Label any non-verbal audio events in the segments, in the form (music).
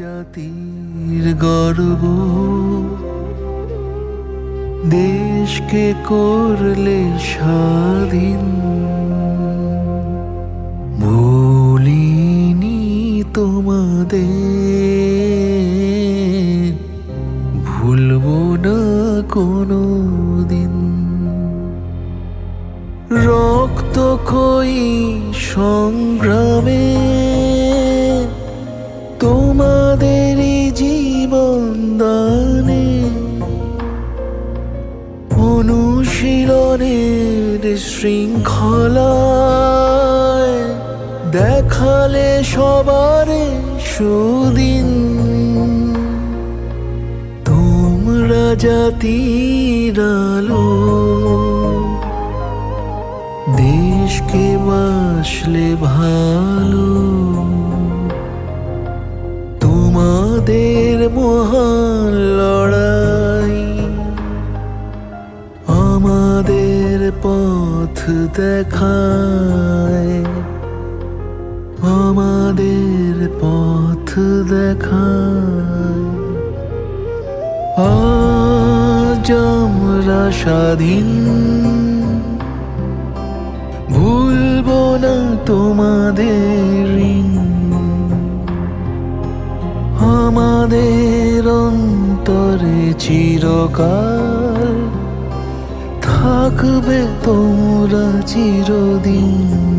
জাতির গর্ব। দেশকে করলে স্বাধীন। শৃঙ্খলায় দেখালে সবারে সুদিন। তোমরা জাতির দেশকে বাসলে ভালো দেখায় আমাদের পথ দেখায়। আমরা স্বাধীন ভুলবো না তোমাদের আমাদের অন্তরে চিরকাল থাকবে তোমরা চিরদিন।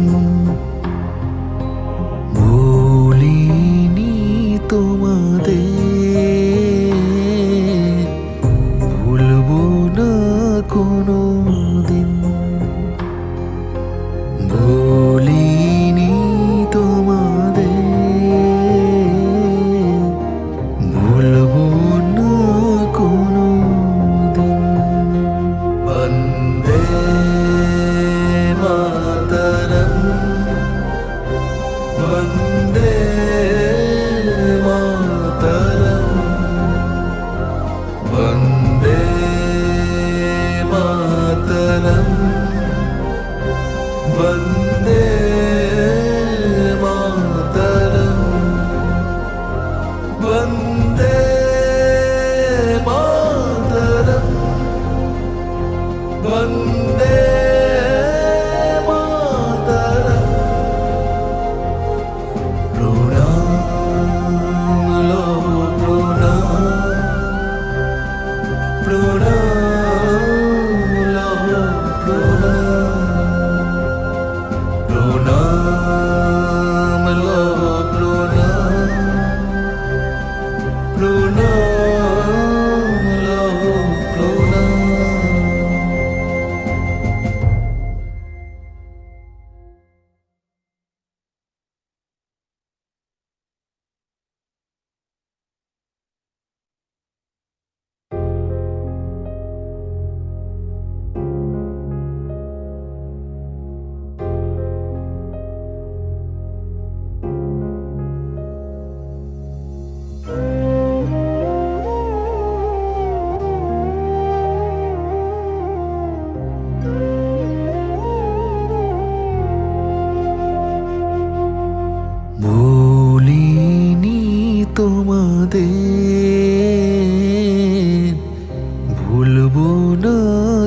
ভুলবো না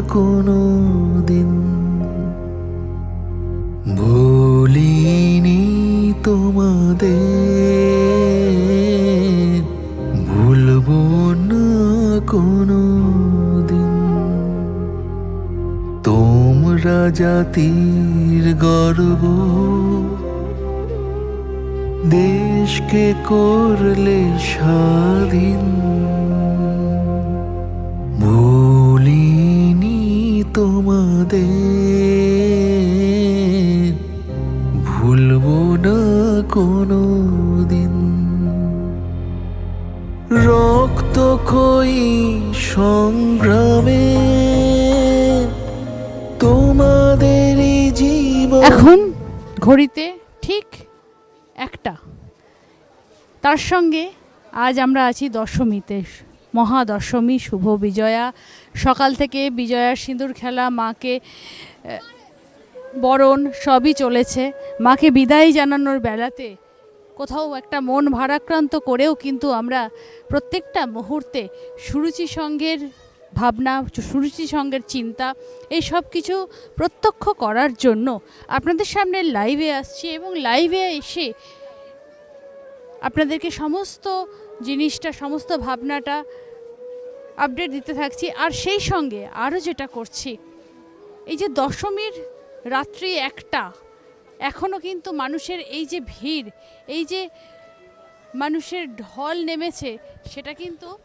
কোনো দিন ভুলিনি তোমাদের। ভুলবো না কোনো দিন তোমরা জাতির গর্ব। দেশকে করলে স্বাধীন। তোমাদের। ভুলবো না কোনো দিন রক্ত খই সংগ্রামে তোমাদের জীবন। এখন ঘড়িতে ঠিক একটা। তার সঙ্গে আজ আমরা আছি দশমীতে। মহাদশমী, শুভ বিজয়া। সকাল থেকে বিজয়ার সিঁদুর খেলা, মাকে বরণ সবই চলেছে। মাকে বিদায় জানানোর বেলাতে কোথাও একটা মন ভারাক্রান্ত করেও কিন্তু আমরা প্রত্যেকটা মুহূর্তে সুরুচি সঙ্গের ভাবনা, সুরুচি সঙ্গের চিন্তা, এই সব কিছু প্রত্যক্ষ করার জন্য আপনাদের সামনে লাইভে আসছি এবং লাইভে এসে আপনাদেরকে সমস্ত জিনিসটা সমস্ত ভাবনাটা আপডেট দিতে থাকছি। আর সেই সঙ্গে আরও যেটা করছি এই যে দশমীর রাত্রি একটা এখনও কিন্তু মানুষের এই যে ভিড় এই যে মানুষের ঢল নেমেছে সেটা কিন্তু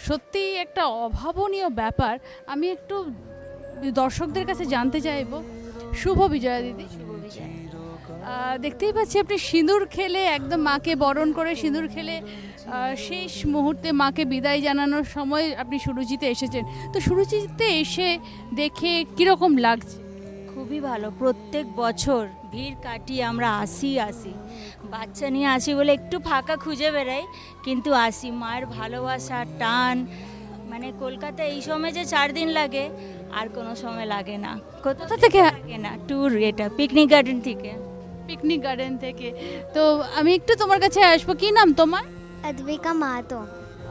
সত্যিই একটা অভাবনীয় ব্যাপার। আমি একটু দর্শকদের কাছে জানতে চাইব। শুভ বিজয়া দিদি। আহ, দেখতেই পাচ্ছি আপনি সিঁদুর খেলে একদম মাকে বরণ করে সিঁদুর খেলে শেষ মুহূর্তে মাকে বিদায় জানানোর সময় আপনি সুরুচিতে এসেছেন। তো সুরুচিতে এসে দেখে কীরকম লাগছে? খুবই ভালো। প্রত্যেক বছর ভিড় কাটিয়ে আমরা আসি আসি। বাচ্চা নিয়ে আসি বলে একটু ফাঁকা খুঁজে বেড়াই কিন্তু আসি। মায়ের ভালোবাসা টান মানে কলকাতা এই সময় যে চার দিন লাগে আর কোনো সময় লাগে না। কোথা থেকে? লাগে না। ট্যুর এটা পিকনিক গার্ডেন থেকে। পিকনিক গার্ডেন থেকে। তো আমি একটু তোমার কাছে আসব। কি নাম তোমার? অদ্বিকা মাহাতো।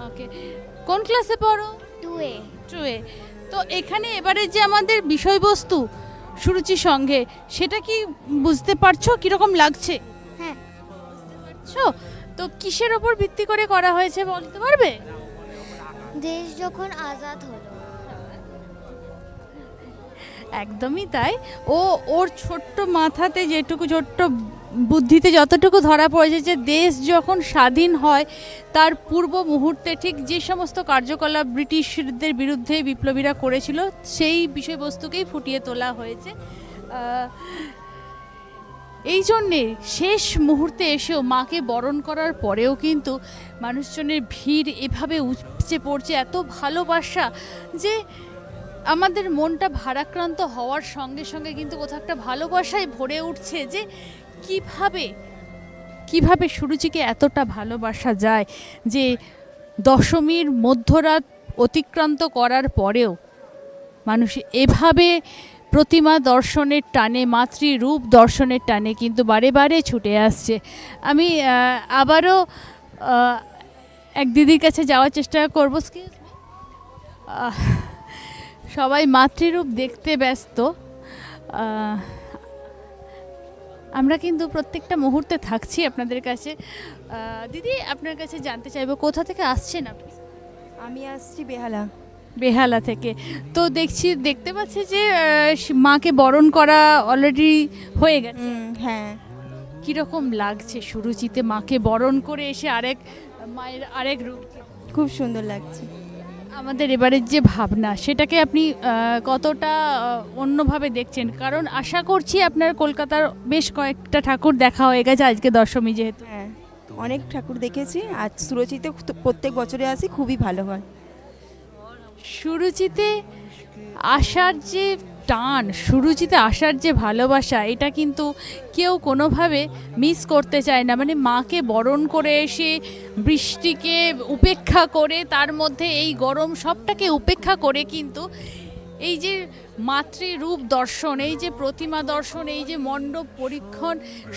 ওকে কোন ক্লাসে পড়ো? টু এ টু এ তো এখানে এবারে যে আমাদের বিষয়বস্তু সুরুচি সঙ্গে সেটা কি বুঝতে পারছ? কীরকম লাগছে? হ্যাঁ। পারছ? তো কিসের ওপর ভিত্তি করে করা হয়েছে বলতে পারবে? দেশ যখন আজাদ হলো একদমই তাই। ও, ওর ছোট্ট মাথাতে যেটুকু ছোট্ট বুদ্ধিতে যতটুকু ধরা পড়েছে যে দেশ যখন স্বাধীন হয়, তার পূর্ব মুহূর্তে ঠিক যে সমস্ত কার্যকলাপ ব্রিটিশদের বিরুদ্ধে বিপ্লবীরা করেছিল, সেই বিষয়বস্তুকেই ফুটিয়ে তোলা হয়েছে। এই জন্যে শেষ মুহূর্তে এসেও মাকে বরণ করার পরেও কিন্তু মানুষজনের ভিড় এভাবে উপচে পড়ছে, এত ভালোবাসা যে আমাদের মনটা ভারাক্রান্ত হওয়ার সঙ্গে সঙ্গে কিন্তু কোথাও একটা ভালোবাসায় ভরে উঠছে যে কীভাবে কীভাবে সুরুচিকে এতটা ভালোবাসা যায় যে দশমীর মধ্যরাত অতিক্রান্ত করার পরেও মানুষ এভাবে প্রতিমা দর্শনের টানে, মাতৃরূপ দর্শনের টানে কিন্তু বারে বারে ছুটে আসছে। আমি আবারও এক দিদির কাছে যাওয়ার চেষ্টা করব। সবাই মাতৃরূপ দেখতে ব্যস্ত। আমরা কিন্তু প্রত্যেকটা মুহূর্তে থাকছি আপনাদের কাছে। দিদি আপনার কাছে জানতে চাইব কোথা থেকে আসছেন আপনি? আমি আসছি বেহালা। বেহালা থেকে। তো দেখছি দেখতে পাচ্ছি যে মাকে বরণ করা অলরেডি হয়ে গেছে। হ্যাঁ। কীরকম লাগছে সুরুচিতে মাকে বরণ করে এসে আরেক মায়ের আরেক রূপ। খুব সুন্দর লাগছে। আমাদের এবারের যে ভাবনা সেটাকে আপনি কতটা অন্যভাবে দেখছেন? কারণ আশা করছি আপনার কলকাতার বেশ কয়েকটা ঠাকুর দেখা হয়ে গেছে আজকে দশমী যেহেতু। হ্যাঁ অনেক ঠাকুর দেখেছি। আর সুরচিতে প্রত্যেক বছরে আসি খুবই ভালো হয়। সুরুচিতে আসার যে টান, সুরুচিতে আসার যে ভালোবাসা, এটা কিন্তু কেউ কোনোভাবে মিস করতে চায় না। মানে মাকে বরণ করে এসে বৃষ্টিকে উপেক্ষা করে, তার মধ্যে এই গরম সবটাকে উপেক্ষা করে কিন্তু এই যে মাতৃরূপ দর্শন, এই যে প্রতিমা দর্শন, এই যে মণ্ডপ পরীক্ষণ,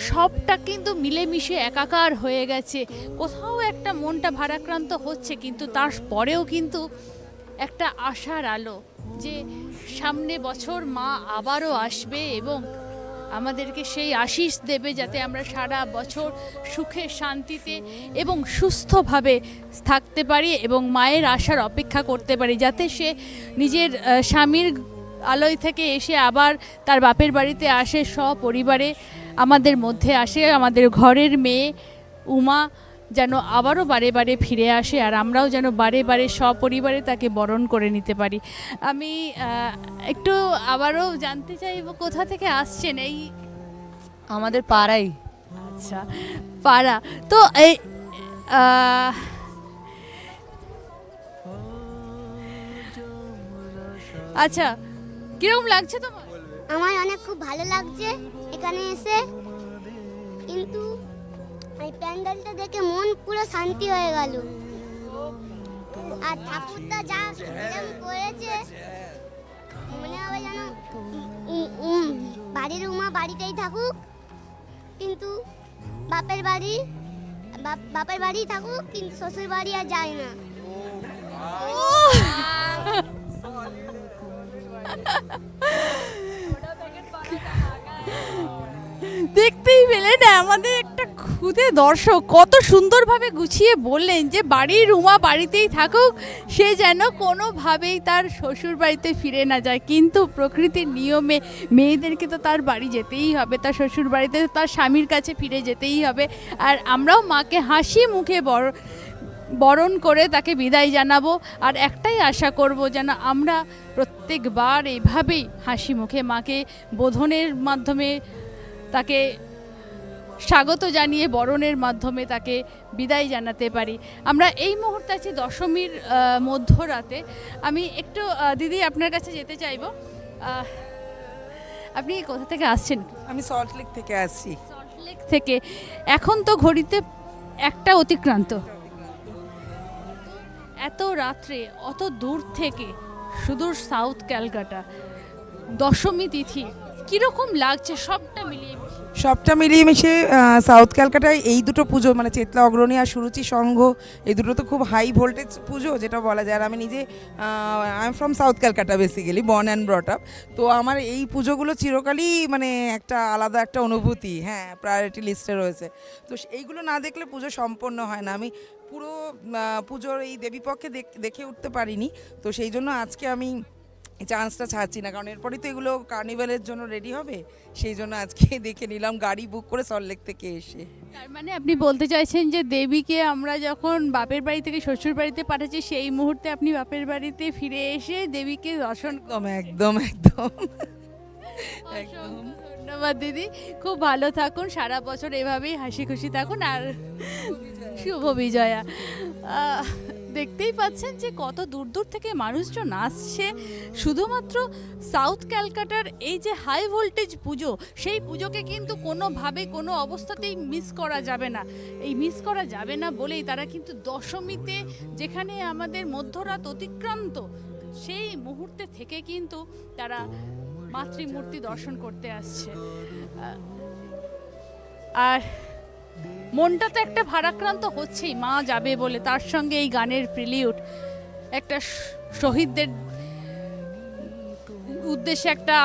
সবটা কিন্তু মিলেমিশে একাকার হয়ে গেছে। কোথাও একটা মনটা ভারাক্রান্ত হচ্ছে, কিন্তু তার পরেও কিন্তু একটা আশার আলো যে সামনে বছর মা আবারও আসবে এবং আমাদেরকে সেই আশিস দেবে যাতে আমরা সারা বছর সুখে, শান্তিতে এবং সুস্থভাবে থাকতে পারি এবং মায়ের আশার অপেক্ষা করতে পারি যাতে সে নিজের স্বামীর আলোয় থেকে এসে আবার তার বাপের বাড়িতে আসে, সপরিবারে আমাদের মধ্যে আসে, আমাদের ঘরের মেয়ে উমা যেন আবারও বারে বারে ফিরে আসে আর আমরাও যেন বারে বারে সপরিবারে তাকে বরণ করে নিতে পারি। আমি একটু আবারও জানতে চাইব কোথা থেকে আসছেন এই? আমাদের পাড়াই। আচ্ছা পাড়া। তো এই আচ্ছা কীরকম লাগছে তোমার? আমার অনেক খুব ভালো লাগছে এখানে এসে। কিন্তু এই প্যান্ডেলটা দেখে মন পুরো শান্তি হয়ে গেল। আর ঠাকুরটা যা করেছে মনে হবে যেন উম, উম, বাড়ির উমা বাড়িতেই থাকুক কিন্তু বাপের বাড়ি বাপ- বাপের বাড়ি থাকুক কিন্তু শ্বশুর বাড়ি আর যায় না। (laughs) দেখতেই পেলেন, আমাদের একটা খুদে দর্শক কত সুন্দরভাবে গুছিয়ে বললেন যে বাড়ির রুমা বাড়িতেই থাকুক, সে যেন কোনোভাবেই তার শ্বশুর বাড়িতে ফিরে না যায়। কিন্তু প্রকৃতির নিয়মে মেয়েদেরকে তো তার বাড়ি যেতেই হবে, তার শ্বশুর বাড়িতে তার স্বামীর কাছে ফিরে যেতেই হবে। আর আমরাও মাকে হাসি মুখে বড় বরণ করে তাকে বিদায় জানাব। আর একটাই আশা করব যেন আমরা প্রত্যেকবার এইভাবেই হাসি মুখে মাকে বোধনের মাধ্যমে তাকে স্বাগত জানিয়ে বরণের মাধ্যমে তাকে বিদায় জানাতে পারি। আমরা এই মুহূর্তে আছি দশমীর মধ্যরাতে। আমি একটু দিদি আপনার কাছে যেতে চাইব। আপনি কোথা থেকে আসছেন? আমি সল্টলেক থেকে আসছি। সল্টলেক থেকে। এখন তো ঘড়িতে একটা অতিক্রান্ত। এত রাত্রে অত দূর থেকে সুদূর সাউথ ক্যালকাটা দশমী তিথি কীরকম লাগছে সবটা মিলিয়ে? সবটা মিলিয়ে মিশে সাউথ ক্যালকাটায় এই দুটো পুজো মানে চেতলা, অগ্রণী আর সুরুচি সংঘ, এই দুটো তো খুব হাই ভোল্টেজ পুজো, যেটা বলা যায়। আর আমি নিজে I am from South Calcutta basically born and brought up তো আমার এই পুজোগুলো চিরকালই মানে একটা আলাদা একটা অনুভূতি হ্যাঁ প্রায়োরিটি লিস্টে রয়েছে। তো এইগুলো না দেখলে পুজো সম্পন্ন হয় না। আমি পুরো পুজোর এই দেবীপক্ষে দেখ- উঠতে পারিনি। তো সেই জন্য আজকে আমি চান্সটা ছাড়ছি না কারণ এরপরই তো এগুলো কার্নিভালের জন্য রেডি হবে। সেই জন্য আজকে (laughs) দেখে নিলাম গাড়ি বুক করে সল্টলেক থেকে এসে। তার মানে আপনি বলতে চাইছেন যে দেবীকে আমরা যখন বাপের বাড়ি থেকে শ্বশুর বাড়িতে পাঠাচ্ছি সেই মুহূর্তে আপনি বাপের বাড়িতে ফিরে এসে দেবীকে দর্শন একদম একদম একদম। একদম। ধন্যবাদ দিদি। খুব ভালো থাকুন সারা বছর এভাবেই হাসি খুশি থাকুন আর শুভ বিজয়া। আহ, দেখতেই পাচ্ছেন যে কত দূর দূর থেকে মানুষজন আসছে। শুধুমাত্র সাউথ ক্যালকাটার এই যে হাই ভোল্টেজ পুজো, সেই পুজোকে কিন্তু কোনোভাবে কোনো অবস্থাতেই মিস করা যাবে না। এই মিস করা যাবে না বলেই তারা কিন্তু দশমীতে যেখানে আমাদের মধ্যরাত অতিক্রান্ত, সেই মুহূর্তে থেকে কিন্তু তারা মাতৃমূর্তি দর্শন করতে আসছে। আর মনটা তো একটা ভারাক্রান্ত হচ্ছেই, মা যাবে বলে। তার সঙ্গে এই গানের প্রিলিউট একটা শহীদদের উদ্দেশ্যে একটা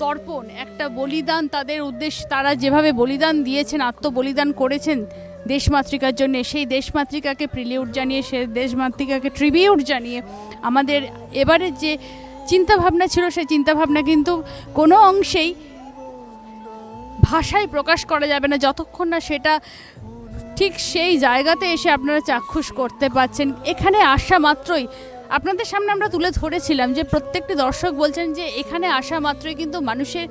তর্পণ, একটা বলিদান তাদের উদ্দেশ্য তারা যেভাবে বলিদান দিয়েছেন, আত্মবলিদান করেছেন দেশমাতৃকার জন্য, সেই দেশমাতৃকাকে প্রিলিউট জানিয়ে, সে দেশমাতৃকাকে ট্রিবিউট জানিয়ে আমাদের এবারের যে চিন্তাভাবনা ছিল, সেই চিন্তাভাবনা কিন্তু কোনো অংশেই ভাষায় প্রকাশ করা যাবে না, যতক্ষণ না সেটা ঠিক সেই জায়গাতে এসে আপনারা চাক্ষুষ করতে পারছেন। এখানে আসা মাত্রই, আপনাদের সামনে আমরা তুলে ধরেছিলাম যে প্রত্যেকটি দর্শক বলছেন যে এখানে আসা মাত্রই কিন্তু মানুষের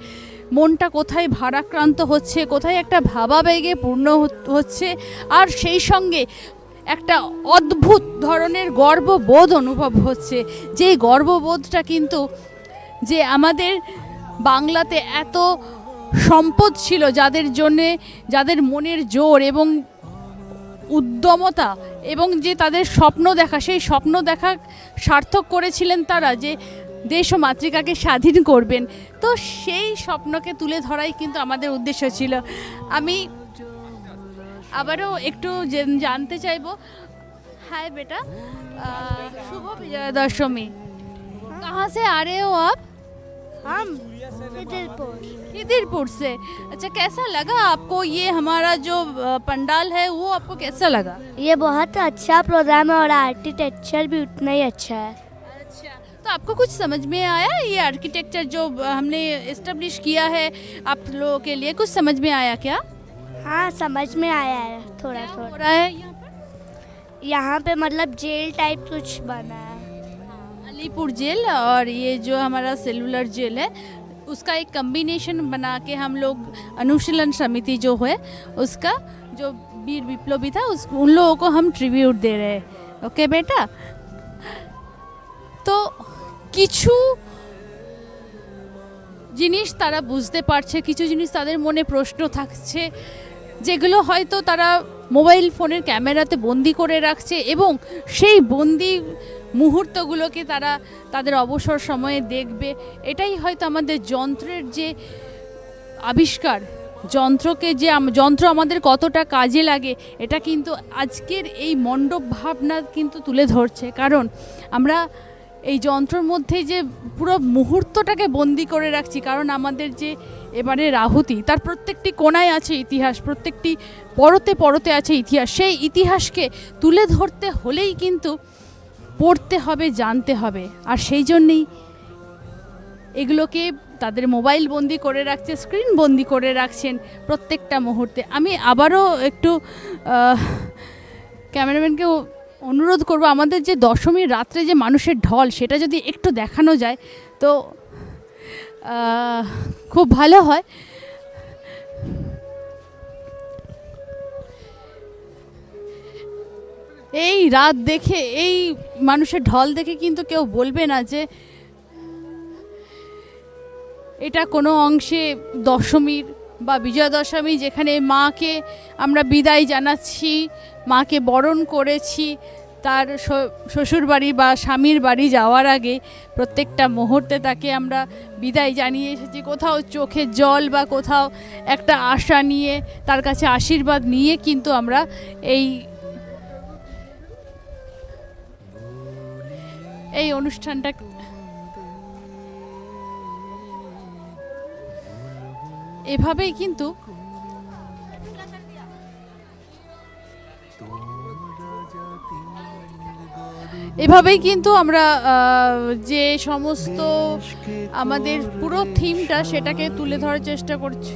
মনটা কোথায় ভারাক্রান্ত হচ্ছে, কোথায় একটা ভাবাবেগে পূর্ণ হচ্ছে। আর সেই সঙ্গে একটা অদ্ভুত ধরনের গর্ববোধ অনুভব হচ্ছে। যেই গর্ববোধটা কিন্তু যে আমাদের বাংলাতে এত সম্পদ ছিল যাদের জন্যে, যাদের মনের জোর এবং উদ্যমতা এবং যে তাদের স্বপ্ন দেখা, সেই স্বপ্ন দেখা সার্থক করেছিলেন তারা যে দেশ ও মাতৃকাকে স্বাধীন করবেন। তো সেই স্বপ্নকে তুলে ধরাই কিন্তু আমাদের উদ্দেশ্য ছিল। আমি আবারও একটু জানতে চাইব হায় বেটা শুভ বিজয়া দশমী কাহাসে আরেও আপ? हम? इधरपुर से। अच्छा कैसा लगा आपको ये हमारा जो पंडाल है वो आपको कैसा लगा? ये बहुत अच्छा प्रोग्राम है और आर्किटेक्चर भी उतना ही अच्छा है। अच्छा तो आपको कुछ समझ में आया? ये आर्किटेक्चर जो हमने इस्टेब्लिश किया है आप लोगों के लिए कुछ समझ में आया क्या? हाँ समझ में आया है थोड़ा हो थोड़ा। रहा है यहाँ पे मतलब जेल टाइप कुछ बना है। अलीपुर जेल और ये जो हमारा सेलुलर जेल है उसका एक कम्बिनेशन बना के हम लोग अनुशीलन समिति जो है उसका जो वीर विप्लवी था उस उन लोगों को हम ट्रिब्यूट दे रहे हैं ओके बेटा তো কিছু জিনিস তারা বুঝতে পারছে কিছু জিনিস তাদের মনে প্রশ্ন থাকছে যেগুলো হয়তো তারা মোবাইল ফোনের ক্যামেরাতে বন্দি করে রাখছে এবং সেই বন্দি মুহূর্তগুলোকে তারা তাদের অবসর সময়ে দেখবে। এটাই হয়তো আমাদের যন্ত্রের যে আবিষ্কার, যন্ত্রকে যে যন্ত্র আমাদের কতটা কাজে লাগে, এটা কিন্তু আজকের এই মণ্ডপ ভাবনা কিন্তু তুলে ধরছে। কারণ আমরা এই যন্ত্রর মধ্যে যে পুরো মুহূর্তটাকে বন্দি করে রাখছি, কারণ আমাদের যে এবারে রাহুতি, তার প্রত্যেকটি কোনায় আছে ইতিহাস, প্রত্যেকটি পরতে পরতে আছে ইতিহাস। সেই ইতিহাসকে তুলে ধরতে হলেই কিন্তু পড়তে হবে, জানতে হবে। আর সেই জন্যেই এগুলোকে তাদের মোবাইল বন্দি করে রাখছে, স্ক্রিন বন্দি করে রাখছেন প্রত্যেকটা মুহূর্তে। আমি আবারও একটু ক্যামেরাম্যানকে অনুরোধ করব, আমাদের যে দশমীর রাত্রে যে মানুষের ঢল, সেটা যদি একটু দেখানো যায়, তো খুব ভালো হয়। এই রাত দেখে, এই মানুষের ঢল দেখে কিন্তু কেউ বলবে না যে এটা কোনো অংশে দশমীর বা বিজয়া দশমী যেখানে মাকে আমরা বিদায় জানাচ্ছি, মাকে বরণ করেছি, তার শ্বশুর বাড়ি বা স্বামীর বাড়ি যাওয়ার আগে প্রত্যেকটা মুহূর্তে তাকে আমরা বিদায় জানিয়ে এসেছি। কোথাও চোখে জল বা কোথাও একটা আশা নিয়ে, তার কাছে আশীর্বাদ নিয়ে কিন্তু আমরা এই এই অনুষ্ঠানটা এভাবেই কিন্তু এভাবেই কিন্তু আমরা যে সমস্ত আমাদের পুরো থিমটা সেটাকে তুলে ধরার চেষ্টা করছি।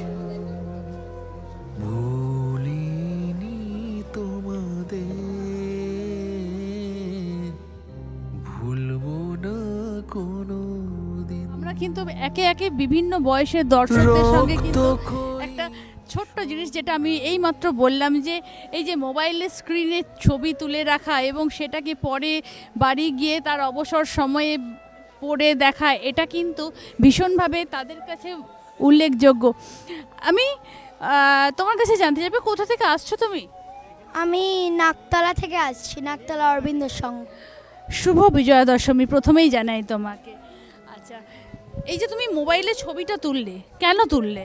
বিভিন্ন বয়সের দর্শকদের সঙ্গে কিন্তু একটা ছোট্ট জিনিস যেটা আমি এইমাত্র বললাম যে এই যে মোবাইলের স্ক্রিনে ছবি তুলে রাখা এবং সেটাকে পরে বাড়ি গিয়ে তার অবসর সময়ে পড়ে দেখা এটা কিন্তু ভীষণভাবে তাদের কাছে উল্লেখযোগ্য। আমি তোমার কাছে জানতে চাইবে কোথা থেকে আসছো তুমি? আমি নাকতলা থেকে আসছি নাকতলা অরবিন্দ সঙ্গ শুভ বিজয়া দশমী প্রথমেই জানাই তোমাকে। আচ্ছা এই যে তুমি মোবাইলে ছবিটা তুললে কেন তুললে?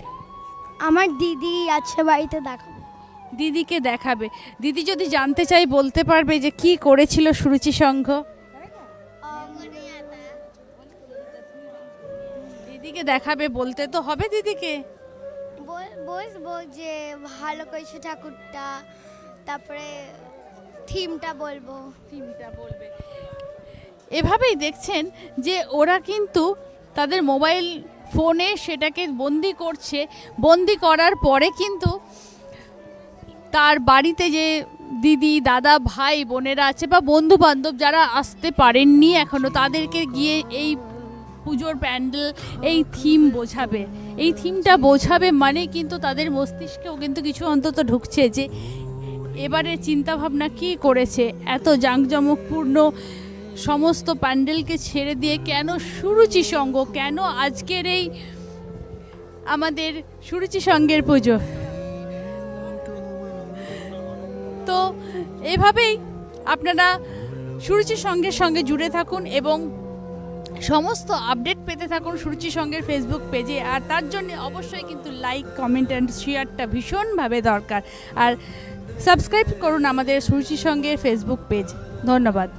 আমার দিদি আছে বাড়িতে দেখাবো। দিদিকে দেখাবে। দিদি যদি জানতে চাই বলতে পারবে যে কি করেছিল সুরুচি সংঘ। দিদিকে দেখাবে বলতে তো হবে দিদিকে। বলব যে ভালো করেছে ঠাকুরটা। তারপরে থিমটা বলব। থিমটা বলবে। এভাবেই দেখছেন যে ওরা কিন্তু তাদের মোবাইল ফোনে সেটাকে বন্দি করছে। বন্দি করার পরে কিন্তু তার বাড়িতে যে দিদি, দাদা, ভাই, বোনেরা আছে বা বন্ধু বান্ধব যারা আসতে পারেননি এখনও, তাদেরকে গিয়ে এই পুজোর প্যান্ডেল, এই থিম বোঝাবে। এই থিমটা বোঝাবে মানে কিন্তু তাদের মস্তিষ্কেও কিন্তু কিছু অন্তত ঢুকছে যে এবারে চিন্তাভাবনা কি করেছে? এত জাঁকজমকপূর্ণ সমস্ত প্যান্ডেলকে ছেড়ে দিয়ে কেন সুরুচি সঙ্গ? কেন আজকের এই আমাদের সুরুচি সঙ্গের পুজো? তো এভাবেই আপনারা সুরুচি সঙ্গের সঙ্গে জুড়ে থাকুন এবং সমস্ত আপডেট পেতে থাকুন সুরুচি সঙ্গের ফেসবুক পেজে আর তার জন্য অবশ্যই কিন্তু লাইক কমেন্ট অ্যান্ড শেয়ারটা ভীষণভাবে দরকার। আর সাবস্ক্রাইব করুন আমাদের সুরুচি সঙ্গের ফেসবুক পেজ ধন্যবাদ।